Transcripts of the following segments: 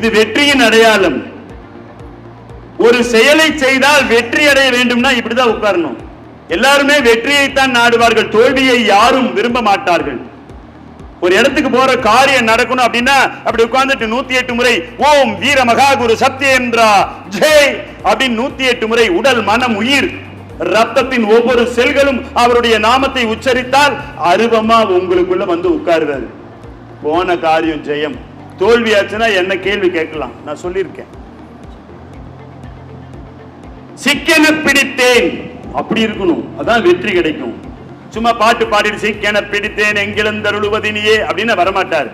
இது வெற்றியின் அடையாளம். ஒரு செயலை செய்தால் வெற்றி அடைய வேண்டும்னா இப்படிதான் உட்காரணும். எல்லாருமே வெற்றியைத்தான் நாடுவார்கள். தோல்வியை யாரும் விரும்ப மாட்டார்கள். ஒரு இடத்துக்கு போற காரியம் நடக்கணும் அப்படின்னா அப்படி உட்கார்ந்துட்டு நூத்தி எட்டு முறை ஓம் வீர மகாகுரு சத்யேந்திரா ஜெய்! அப்படின்னு நூத்தி எட்டு முறை உடல் மனம் உயிர் ரத்தத்தின் ஒவ்வொரு செல்களும் அவருடைய நாமத்தை உச்சரித்தால் அருவமா உங்களுக்குள்ள வந்து உட்காருவாரு. போன காரியம் ஜெயம். தோல்வியாச்சுன்னா என்ன கேள்வி கேட்கலாம்? நான் சொல்லியிருக்கேன். சிக்கென பிடித்தேன். அப்படி இருக்கணும். அதான் வெற்றி கிடைக்கும். சும்மா பாட்டு பாடிட்டு சிக்கென பிடித்தேன் எங்கிழந்தருளுவதினியே அப்படின்னு வரமாட்டார்.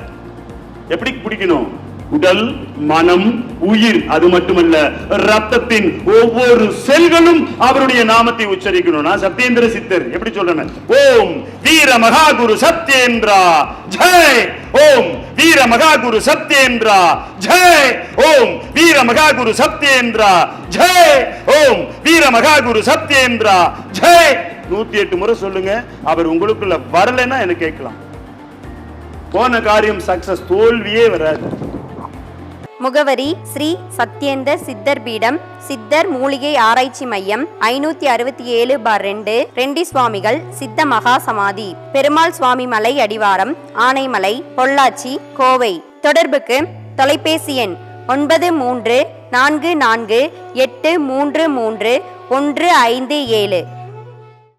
எப்படி பிடிக்கணும்? உடல் மனம் உயிர் அது மட்டுமல்ல ரத்தத்தின் ஒவ்வொரு செல்களும் அவருடைய நாமத்தை உச்சரிக்கணும்னா சத்யேந்திர சித்தர் எப்படி சொல்றேன் ஓம் வீர மகாகுரு சத்யேந்திரா ஜெய்! ஓம் வீர மகாகுரு சத்யேந்திரா ஜெய்! ஓம் வீர மகாகுரு சத்யேந்திரா ஜெய்! ஓம் வீர மகாகுரு சத்யேந்திரா ஜெய்! நூத்தி எட்டு முறை சொல்லுங்க அவர் உங்களுக்குள்ள வரலைன்னா என்ன கேட்கலாம். போன காரியம் சக்சஸ் தோல்வியே வராது. முகவரி ஸ்ரீ சத்யேந்தர் சித்தர் பீடம் சித்தர் மூலிகை ஆராய்ச்சி மையம் ஐநூத்தி அறுபத்தி ஏழு பார் ரெண்டு ரெண்டி சுவாமிகள் சித்த மகா சமாதி பெருமாள் சுவாமி மலை அடிவாரம் ஆனைமலை பொள்ளாச்சி கோவை. தொடர்புக்கு தொலைபேசி எண் ஒன்பது மூன்று நான்கு நான்கு எட்டு மூன்று மூன்று ஒன்று ஐந்து ஏழு.